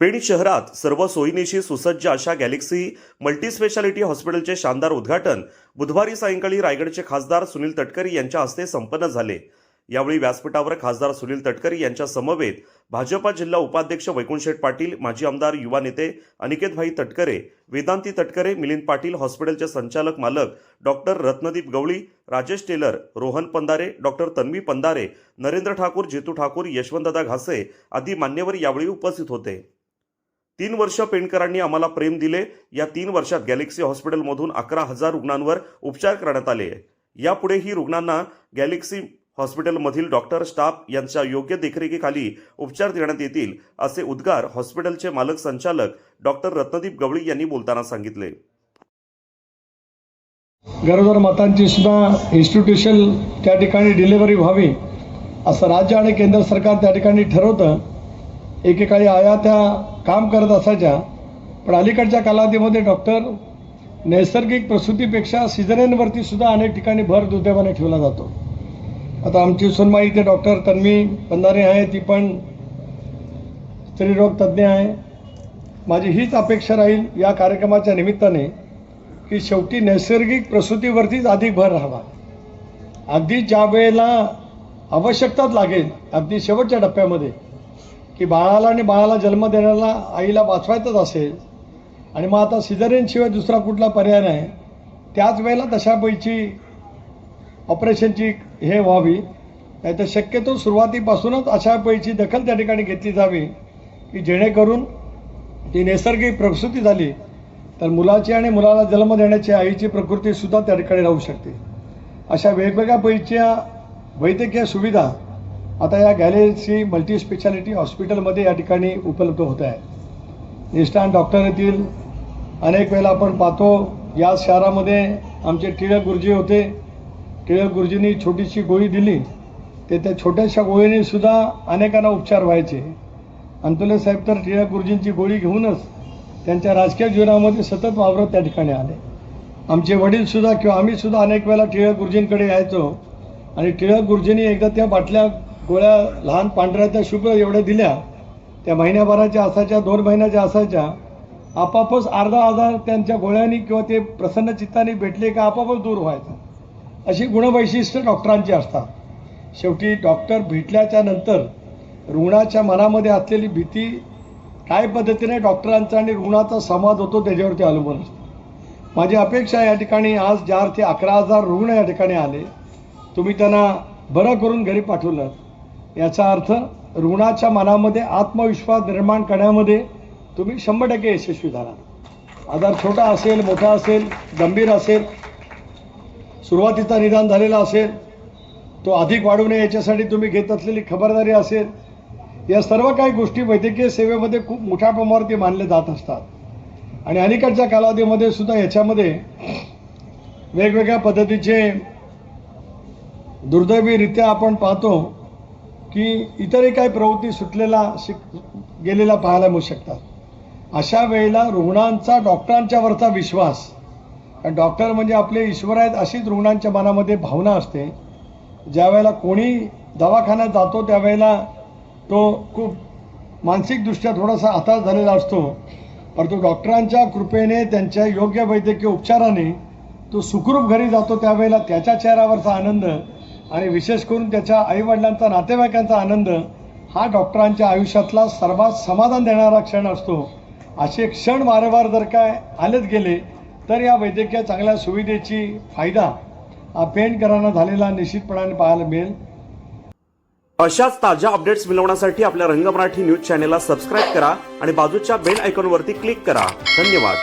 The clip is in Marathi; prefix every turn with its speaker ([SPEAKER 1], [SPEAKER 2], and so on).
[SPEAKER 1] पेण शहरात सर्व सोयीनिशी सुसज्ज अशा गॅलेक्सी मल्टीस्पेशालिटी हॉस्पिटलचे शानदार उद्घाटन बुधवारी सायंकाळी रायगडचे खासदार सुनील तटकरी यांच्या हस्ते संपन्न झाले. यावेळी व्यासपीठावर खासदार सुनील तटकरी यांच्या समवेत भाजपा जिल्हा उपाध्यक्ष वैकुंठशेठ पाटील माजी आमदार युवा नेते अनिकेतभाई तटकरे वेदांती तटकरे मिलिंद पाटील हॉस्पिटलचे संचालक मालक डॉक्टर रत्नदीप गवळी राजेश टेलर रोहन पंधारे डॉक्टर तन्वी पंधारे नरेंद्र ठाकूर जितू ठाकूर यशवंतदा घासे आदी मान्यवर यावेळी उपस्थित होते. तीन वर्ष पेंडकरांनी आम्हाला प्रेम दिले. या तीन वर्षात गॅलेक्सी हॉस्पिटलमधून अकरा हजार रुग्णांवर उपचार करण्यात आले. यापुढेही रुग्णांना गॅलेक्सी हॉस्पिटलमधील डॉक्टर स्टाफ यांच्या योग्य देखरेखीखाली उपचार देण्यात येतील असे उद्गार हॉस्पिटलचे मालक संचालक डॉक्टर रत्नदीप गवळी यांनी बोलताना सांगितले.
[SPEAKER 2] गरोदर मातांची सुद्धा इन्स्टिट्यूशन त्या ठिकाणी डिलिव्हरी व्हावी असं राज्य आणि केंद्र सरकार त्या ठिकाणी ठरवतं. एकेकाळी आया त्या काम करत असायच्या पण अलीकडच्या कालावधीमध्ये डॉक्टर नैसर्गिक प्रसूतीपेक्षा सिझरेनवरती सुद्धा अनेक ठिकाणी भर दुर्दैवाने ठेवला जातो. आता आमची सुनमाई इथे डॉक्टर तन्वी पंधारे आहे ती पण स्त्रीरोग तज्ज्ञ आहे. माझी हीच अपेक्षा राहील या कार्यक्रमाच्या निमित्ताने की शेवटी नैसर्गिक प्रसूतीवरतीच अधिक भर राहावा. अगदी ज्या वेळेला आवश्यकताच लागेल अगदी शेवटच्या टप्प्यामध्ये की बाळाला आणि बाळाला जन्म देण्याला आईला वाचवायचंच असेल आणि मग आता सिझरेनशिवाय दुसरा कुठला पर्याय नाही त्याच वेळेला तशापैकी ऑपरेशनची हे व्हावी. नाही तर शक्यतो सुरुवातीपासूनच अशा पैची दखल त्या ठिकाणी घेतली जावी की जेणेकरून ती नैसर्गिक प्रसूती झाली तर मुलाची आणि मुलाला जन्म देण्याची आईची प्रकृतीसुद्धा त्या ठिकाणी राहू शकते. अशा वेगवेगळ्या पैकीच्या वैद्यकीय सुविधा आता या गॅलेक्सी मल्टीस्पेशालिटी हॉस्पिटलमध्ये या ठिकाणी उपलब्ध होत आहे. निष्ठान डॉक्टर येथील अनेक वेळेला आपण पाहतो या शहरामध्ये आमचे टिळक गुरुजी होते. टिळक गुरुजींनी छोटीशी गोळी दिली. ते त्या छोट्याशा गोळीनेसुद्धा अनेकांना उपचार व्हायचे. अंतुले साहेब तर टिळक गुरुजींची गोळी घेऊनच त्यांच्या राजकीय जीवनामध्ये सतत वावरत त्या ठिकाणी आले. आमचे वडीलसुद्धा किंवा आम्हीसुद्धा अनेक वेळेला टिळक गुरुजींकडे यायचो आणि टिळक गुरुजींनी एकदा त्या बाटल्या गोळ्या लहान पांढऱ्या त्या शुभ्र एवढ्या दिल्या त्या महिन्याभराच्या असायच्या दोन महिन्याच्या असायच्या आपापच अर्धा आजार त्यांच्या गोळ्यांनी किंवा ते प्रसन्न चित्ताने भेटले का आपापच दूर व्हायचं. अशी गुणवैशिष्ट्य डॉक्टरांची असतात. शेवटी डॉक्टर भेटल्याच्या नंतर रुग्णाच्या मनामध्ये असलेली भीती काय पद्धतीने डॉक्टरांचा आणि रुग्णाचा संवाद होतो त्याच्यावरती अवलंबून असतो. माझी अपेक्षा या ठिकाणी आज ज्या अर्थी अकरा हजार रुग्ण या ठिकाणी आले तुम्ही त्यांना बरं करून घरी पाठवलं याचा अर्थ रुग्णाच्या मनामध्ये आत्मविश्वास निर्माण करण्यामध्ये तुम्ही शंभर टक्के यशस्वी झाला. आजार छोटा असेल मोठा असेल गंभीर असेल सुरुवातीचा निदान झालेला असेल तो अधिक वाढू नये याच्यासाठी तुम्ही घेत असलेली खबरदारी असेल या सर्व काही गोष्टी वैद्यकीय सेवेमध्ये खूप मोठ्या प्रमाणावरती मानले जात असतात. आणि अलीकडच्या कालावधीमध्ये सुद्धा याच्यामध्ये वेगवेगळ्या पद्धतीचे दुर्दैवीरित्या आपण पाहतो की इतरही काही प्रवृत्ती सुटलेला शिक गेलेला पाहायला मिळू शकतात. अशा वेळेला रुग्णांचा डॉक्टरांच्यावरचा विश्वास कारण डॉक्टर म्हणजे आपले ईश्वर आहेत अशीच रुग्णांच्या मनामध्ये भावना असते. ज्या वेळेला कोणी दवाखान्यात जातो त्यावेळेला तो खूप मानसिकदृष्ट्या थोडासा हाताळ झालेला असतो. परंतु डॉक्टरांच्या कृपेने त्यांच्या योग्य वैद्यकीय उपचाराने तो सुखरूप घरी जातो त्यावेळेला त्याच्या चेहऱ्यावरचा आनंद आणि विशेष करून त्याच्या आईवडिलांचा नातेवाईकांचा आनंद हा डॉक्टरांच्या आयुष्यातला सर्वात समाधान देणारा क्षण असतो. असे क्षण वारंवार जर काय आलेच गेले तर या वैद्यकीय चांगल्या सुविधेची फायदा पेंटकरांना झालेला निश्चितपणाने पाहायला मिळेल.
[SPEAKER 1] अशाच ताज्या अपडेट्स मिळवण्यासाठी आपल्या रंग मराठी न्यूज चॅनेलला सबस्क्राईब करा आणि बाजूच्या बेल आयकॉनवरती क्लिक करा. धन्यवाद.